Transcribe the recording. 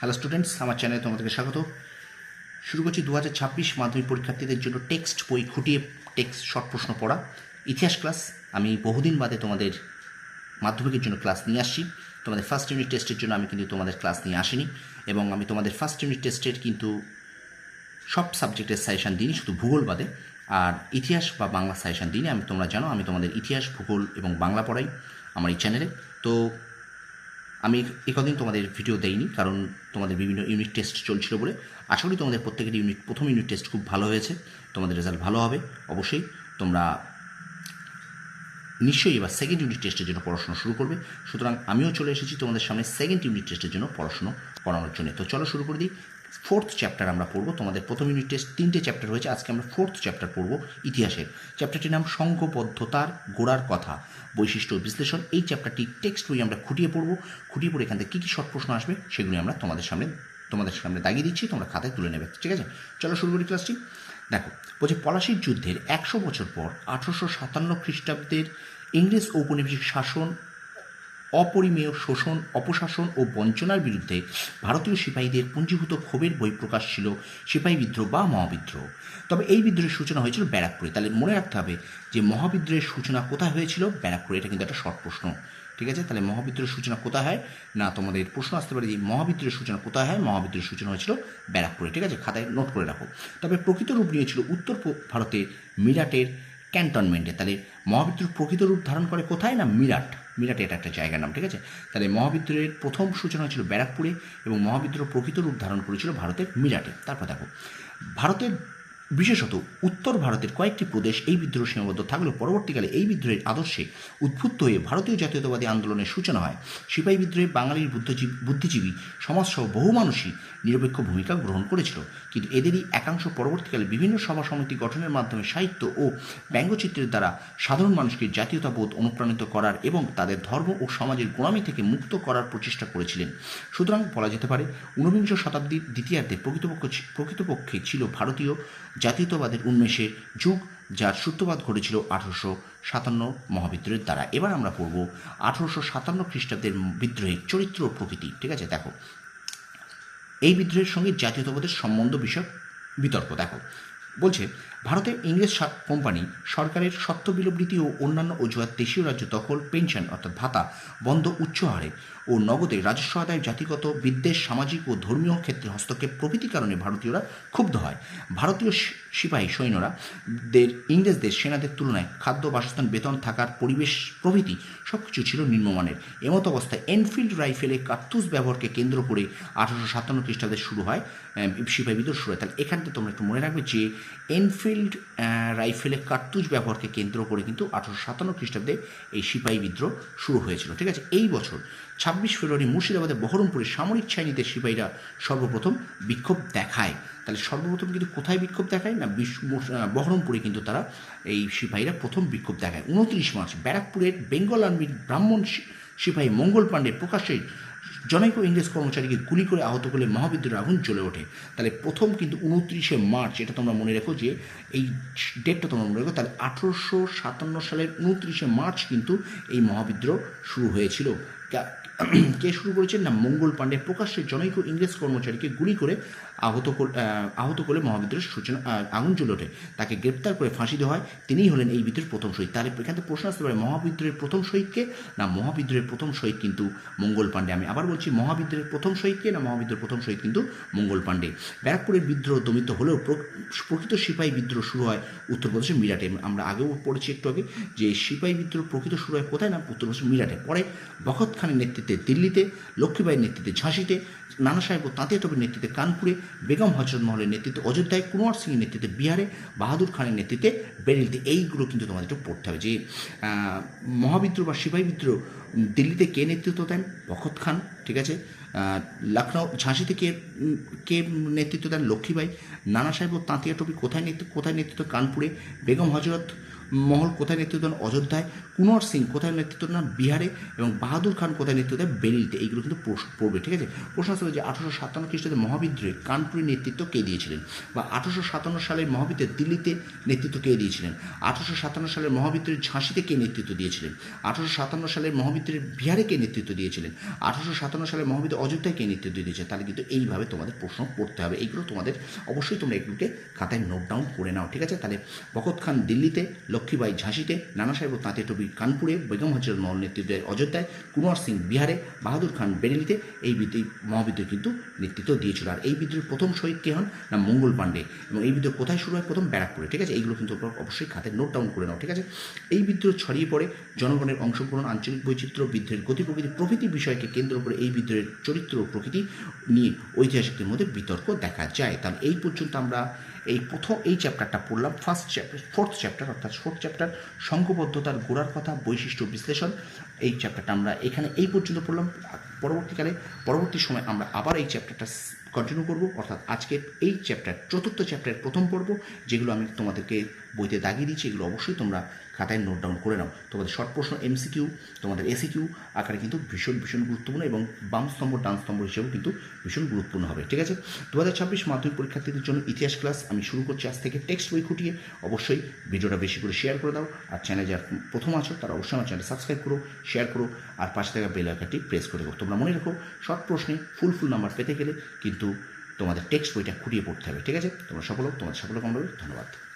Hello students আমার চ্যানেলে তোমাদেরকে স্বাগত। শুরু করছি দু হাজার ছাব্বিশ মাধ্যমিক পরীক্ষার্থীদের জন্য টেক্সট বই খুঁটিয়ে টেক্সট শর্ট প্রশ্ন পড়া। ইতিহাস ক্লাস আমি বহুদিন বাদে তোমাদের মাধ্যমিকের জন্য ক্লাস নিয়ে আসছি। তোমাদের ফার্স্ট ইউনিট টেস্টের জন্য আমি কিন্তু তোমাদের ক্লাস নিয়ে আসিনি এবং আমি তোমাদের ফার্স্ট ইউনিট টেস্টের কিন্তু সব সাবজেক্টের সাজেশান দিইনি, শুধু ভূগোল বাদে। আর ইতিহাস বা বাংলা সাজেশান দিইনি, আমি তোমরা জানো, আমি তোমাদের ইতিহাস, ভূগোল এবং বাংলা পড়াই আমার এই চ্যানেলে তো আমি একদিন তোমাদের ভিডিও দেইনি, কারণ তোমাদের বিভিন্ন ইউনিট টেস্ট চলছিল বলে। আশা করি তোমাদের প্রত্যেকের ইউনিট প্রথম ইউনিট টেস্ট খুব ভালো হয়েছে। তোমাদের রেজাল্ট ভালো হবে, অবশ্যই। তোমরা নিশ্চয়ই এবার সেকেন্ড ইউনিট টেস্টের জন্য পড়াশোনা শুরু করবে। সুতরাং আমিও চলে এসেছি তোমাদের সামনে সেকেন্ড ইউনিট টেস্টের জন্য পড়াশোনা করানোর জন্য। তো চলো শুরু করে দিই। ফোর্থ চ্যাপ্টার আমরা পড়ব। তোমাদের প্রথম ইউনিট টেস্ট তিনটে চ্যাপ্টার হয়েছে আজকে আমরা ফোর্থ চ্যাপ্টার পড়ব ইতিহাসের। চ্যাপ্টারটির নাম সংঘবদ্ধতার গোড়ার কথা। বৈশিষ্ট্য বিশ্লেষণ। এই চ্যাপ্টারটি টেক্সট বই আমরা খুঁটিয়ে পড়ব। খুঁটিয়ে পড়ে এখান থেকে কী কী শর্ট প্রশ্ন আসবে সেগুলি আমরা তোমাদের সামনে তোমাদের সামনে দাগিয়ে দিচ্ছি। তোমরা খাতায় তুলে নেবে। ঠিক আছে? চলো শুরু করি ক্লাসটি দেখো, বলছে পলাশির যুদ্ধের একশো বছর পর আঠারোশো সাতান্ন খ্রিস্টাব্দের ইংরেজ ঔপনিবেশিক শাসন অপরিমেয় শোষণ, অপশাসন ও বঞ্চনার বিরুদ্ধে ভারতীয় সিপাহীদের পুঞ্জীভূত ক্ষোভের বহিঃপ্রকাশ ছিল সিপাহী বিদ্রোহ বা মহাবিদ্রোহ। তবে এই বিদ্রোহের সূচনা হয়েছিল ব্যারাকপুরে। তাহলে মনে রাখতে হবে যে মহাবিদ্রোহের সূচনা কোথায় হয়েছিল? ব্যারাকপুরে। এটা কিন্তু একটা শর্ট প্রশ্ন। ঠিক আছে? তাহলে মহাবিদ্রোহের সূচনা কোথায় হয়? না, তোমাদের প্রশ্ন আসতে পারে যে মহাবিদ্রোহের সূচনা কোথায় হয়? মহাবিদ্রোহের সূচনা হয়েছিল ব্যারাকপুরে। ঠিক আছে? খাতায় নোট করে রাখো। তবে প্রকৃত রূপ নিয়েছিল উত্তর ভারতের মিরাটের ক্যান্টনমেন্টে। তাহলে মহাবিদ্রোহ প্রকৃত রূপ ধারণ করে কোথায় না মিরাট? মিরাটে এটা একটা জায়গার নাম, ঠিক আছে? তাহলে মহাবিদ্রোহের প্রথম সূচনা হয়েছিল ব্যারাকপুরে এবং মহাবিদ্রোহ প্রকৃত রূপ ধারণ করেছিল ভারতের মিরাটে। তারপর দেখো, ভারতের বিশেষত উত্তর ভারতের কয়েকটি প্রদেশ এই বিদ্রোহ সীমাবদ্ধ থাকলেও পরবর্তীকালে এই বিদ্রোহের আদর্শে উদ্বুদ্ধ হয়ে ভারতীয় জাতীয়তাবাদী আন্দোলনের সূচনা হয়। সিপাহী বিদ্রোহে বাঙালির বুদ্ধিজীবী বুদ্ধিজীবী সমাজসহ বহু মানুষই নিরপেক্ষ ভূমিকা গ্রহণ করেছিল। কিন্তু এদেরই একাংশ পরবর্তীকালে বিভিন্ন সভা সমিতি গঠনের মাধ্যমে সাহিত্য ও ব্যঙ্গচিত্রের দ্বারা সাধারণ মানুষকে জাতীয়তাবোধ অনুপ্রাণিত করার এবং তাদের ধর্ম ও সমাজের গোড়ামি থেকে মুক্ত করার প্রচেষ্টা করেছিলেন। সুতরাং বলা যেতে পারে, ঊনবিংশ শতাব্দীর দ্বিতীয়ার্ধে প্রকৃতপক্ষ প্রকৃতপক্ষে ছিল ভারতীয় জাতীয়তাবাদের উন্মেষের যুগ যার সূত্রপাত ঘটেছিল আঠারোশো সাতান্ন মহাবিদ্রোহের দ্বারা। এবার আমরা পড়ব আঠারোশো সাতান্ন খ্রিস্টাব্দের বিদ্রোহের চরিত্র প্রকৃতি। ঠিক আছে, দেখো। এই বিদ্রোহের সঙ্গে জাতীয়তাবাদের সম্বন্ধ বিষয়ক বিতর্ক, দেখো। বলছে, ভারতের ইংরেজ কোম্পানি, সরকারের সত্ত্ব বিলবৃতি ও অন্যান্য অজুহাত দেশীয় রাজ্য দখল, পেনশন অর্থাৎ ভাতা, বন্ধ উচ্চ হারে। ও নগদে রাজস্ব আদায় জাতিগত, বিদ্বেষ, সামাজিক ও ধর্মীয় ক্ষেত্রে হস্তক্ষেপ প্রভৃতি কারণে ভারতীয়রা ক্ষুব্ধ হয়। ভারতীয় সিপাহী সৈন্যরা দের, ইংরেজদের সেনাদের তুলনায় খাদ্য, বাসস্থান, বেতন, থাকার পরিবেশ প্রভৃতি সব কিছু ছিল নিম্নমানের। এমত অবস্থায় এনফিল্ড রাইফেলে কার্তুজ ব্যবহারকে কেন্দ্র করে আঠারোশো সাতান্ন খ্রিস্টাব্দে শুরু হয় সিপাহী বিদ্রোহ শুরু হয় তাহলে এখানটা তোমরা একটু মনে রাখবে যে এনফিল্ড রাইফেলে কার্তুজ ব্যবহারকে কেন্দ্র করে কিন্তু আঠারোশো সাতান্ন খ্রিস্টাব্দে এই সিপাহী বিদ্রোহ শুরু হয়েছিল। ঠিক আছে? এই বছর ছাব্বিশ ফেব্রুয়ারি মুর্শিদাবাদের বহরমপুরে সামরিক ছাইনিদের সিপাহীরা সর্বপ্রথম বিক্ষোভ দেখায়। তাহলে সর্বপ্রথম কিন্তু কোথায় বিক্ষোভ দেখায় না বহরমপুরে কিন্তু তারা এই সিপাহীরা প্রথম বিক্ষোভ দেখায়। উনত্রিশ মার্চ ব্যারাকপুরের বেঙ্গল আর্মির ব্রাহ্মণ সিপাহী মঙ্গল পাণ্ডে প্রকাশ্যে জনৈক ইংরেজ কর্মচারীকে গুলি করে আহত করলে মহাবিদ্রোহের আগুন জ্বলে ওঠে। তাহলে প্রথম কিন্তু উনত্রিশে মার্চ, এটা তোমরা মনে রেখো যে এই ডেটটা তোমরা মনে রেখো, তাহলে আঠেরোশো সাতান্ন সালের উনত্রিশে মার্চ কিন্তু এই মহাবিদ্রোহ শুরু হয়েছিল। কা- শুরু করেছেন না, মঙ্গল পাণ্ডে প্রকাশ্যে জনৈক ইংরেজ কর্মচারীকে গুলি করে আহত আহত করলে মহাবিদ্রোহের সূচনা আগুন জ্বলে ওঠে তাকে গ্রেপ্তার করে ফাঁসি দেওয়া হয়। তিনিই হলেন এই বিদ্রোহের প্রথম শহীদ। তাহলে এখান প্রশ্ন আসতে পারে, মহাবিদ্রোহের প্রথম শহীদকে না, মহাবিদ্রোহের প্রথম শহীদ কিন্তু মঙ্গল পাণ্ডে। আমি আবার বলছি, মহাবিদ্রোহের প্রথম শহীদকে না, মহাবিদ্রোহের প্রথম শহীদ কিন্তু মঙ্গল পাণ্ডে। ব্যারাকপুরের বিদ্রোহ দমিত হলেও প্রকৃত সিপাহী বিদ্রোহ শুরু হয় উত্তরপ্রদেশের মিরাটে। আমরা আগেও পড়েছি একটু আগে যে সিপাহী বিদ্রোহ প্রকৃত শুরু হয় কোথায় না, উত্তরপ্রদেশের মিরাটে। পরে বখত খানের নেতৃত্বে দিল্লিতে লক্ষ্মীবাইয়ের নেতৃত্বে ঝাঁসিতে, নানা সাহেব ও তাঁতিয়া টবির নেতৃত্বে কানপুরে, বেগম হজরত মহলের নেতৃত্বে অযোধ্যায়, কুমার সিংয়ের নেতৃত্বে বিহারে, বাহাদুর খানের নেতৃত্বে বেরেলিতে এইগুলো কিন্তু তোমাদের একটু পড়তে হবে যে মহাবিদ্রোহ বা সিপাহী বিদ্রোহ দিল্লিতে কে নেতৃত্ব দেন? বখত খান, ঠিক আছে? লখনৌ ঝাঁসিতে কে কে নেতৃত্ব দেন? লক্ষ্মীবাই নানা সাহেব ও তাঁতিয়া টবি কোথায় নেতৃত্ব কোথায় নেতৃত্ব? কানপুরে। বেগম হজরত মহল কোথায় নেতৃত্ব দেন? অযোধ্যায়। কুনওয়ার সিং কোথায় নেতৃত্ব দেন? বিহারে। এবং বাহাদুর খান কোথায় নেতৃত্ব দেন? বেরিলিতে। এইগুলো কিন্তু পড়বে, ঠিক আছে? প্রশ্ন আসলে যে আঠারোশো সাতান্ন খ্রিস্টাব্দে মহাবিদ্রোহে কানপুরের নেতৃত্ব কে দিয়েছিলেন? বা আঠারোশো সাতান্ন সালের মহাবিদ্রোহে দিল্লিতে নেতৃত্ব কে দিয়েছিলেন? আঠারোশো সাতান্ন সালের মহাবিদ্রোহের ঝাঁসিতে কে নেতৃত্ব দিয়েছিলেন? আঠারোশো সাতান্ন সালের মহাবিদ্রোহের বিহারে কে নেতৃত্ব দিয়েছিলেন? আঠারোশো সাতান্ন সালের মহাবিদ্রোহ অযোধ্যায় কে নেতৃত্ব দিয়েছে তাহলে কিন্তু এইভাবে তোমাদের প্রশ্ন পড়তে হবে। এইগুলো তোমাদের অবশ্যই তোমরা এগুলোকে খাতায় নোট ডাউন করে নাও, ঠিক আছে? তাহলে বখত খান দিল্লিতে লক্ষ্মীবাই ঝাঁসিতে, নানা সাহেব ও তাঁতে টবি কানপুরে, বেগম হাজর মহল নেতৃত্বে অযোধ্যায়, কুমার সিং বিহারে, বাহাদুর খান বেরেলিতে এই বিদ্রোহ মহাবিদ্রোহ কিন্তু নেতৃত্ব দিয়েছিল। আর এই বিদ্রোহের প্রথম শহীদ কে হন? না, মঙ্গল পাণ্ডে। এবং এই বিদ্রোহ কোথায় শুরু হয়? প্রথম ব্যারাকপুরে। ঠিক আছে? এইগুলো কিন্তু অবশ্যই খাতে নোট ডাউন করে নাও, ঠিক আছে? এই বিদ্রোহ ছড়িয়ে পড়ে, জনগণের অংশগ্রহণ, আঞ্চলিক বৈচিত্র্য, বিদ্রোহের গতি প্রকৃতি, প্রভৃতি বিষয়কে কেন্দ্র করে এই বিদ্রোহের চরিত্র প্রকৃতি নিয়ে ঐতিহাসিকদের মধ্যে বিতর্ক দেখা যায়। তাহলে এই পর্যন্ত আমরা এই প্রথম, এই চ্যাপ্টারটা পড়লাম ফার্স্ট চ্যাপ্টার ফোর্থ চ্যাপ্টার অর্থাৎ ফোর্থ চ্যাপ্টার সংঘবদ্ধতার গোড়ার কথা, বৈশিষ্ট্য বিশ্লেষণ, এই চ্যাপ্টারটা আমরা এখানে এই পর্যন্ত পড়লাম। পরবর্তীকালে, পরবর্তী সময় আমরা আবার এই চ্যাপ্টারটা কন্টিনিউ করব। অর্থাৎ আজকে এই চ্যাপ্টার চতুর্থ চ্যাপ্টারের প্রথম পর্ব, যেগুলো আমি তোমাদেরকে বইতে দাগিয়ে দিচ্ছি এগুলো অবশ্যই তোমরা খাতায় নোট ডাউন করে নাও। তোমাদের শর্ট প্রশ্ন এমসিকিউ তোমাদের এসিকিউ আকারে কিন্তু ভীষণ ভীষণ গুরুত্বপূর্ণ এবং বাম স্তম্ভ, ডান স্তম্ভ হিসেবেও কিন্তু ভীষণ গুরুত্বপূর্ণ হবে, ঠিক আছে? দু হাজার ছাব্বিশ মাধ্যমিক পরীক্ষার্থীদের জন্য ইতিহাস ক্লাস আমি শুরু করছি আজ থেকে। টেক্সট বই খুঁটিয়ে অবশ্যই ভিডিওটা বেশি করে শেয়ার করে দাও। আর চ্যানেল যারা প্রথম আছো, তারা অবশ্যই আমার চ্যানেল সাবস্ক্রাইব করো শেয়ার করো, আর পাশে থাকা বেল আইকনটি প্রেস করে দাও তোমরা মনে রাখো শর্ট প্রশ্নে ফুল ফুল নাম্বার পেতে গেলে কিন্তু তোমাদের টেক্সট বইটা খুঁটিয়ে পড়তে হবে, ঠিক আছে তোমরা হোক তোমাদের সফল কামনা করি। ধন্যবাদ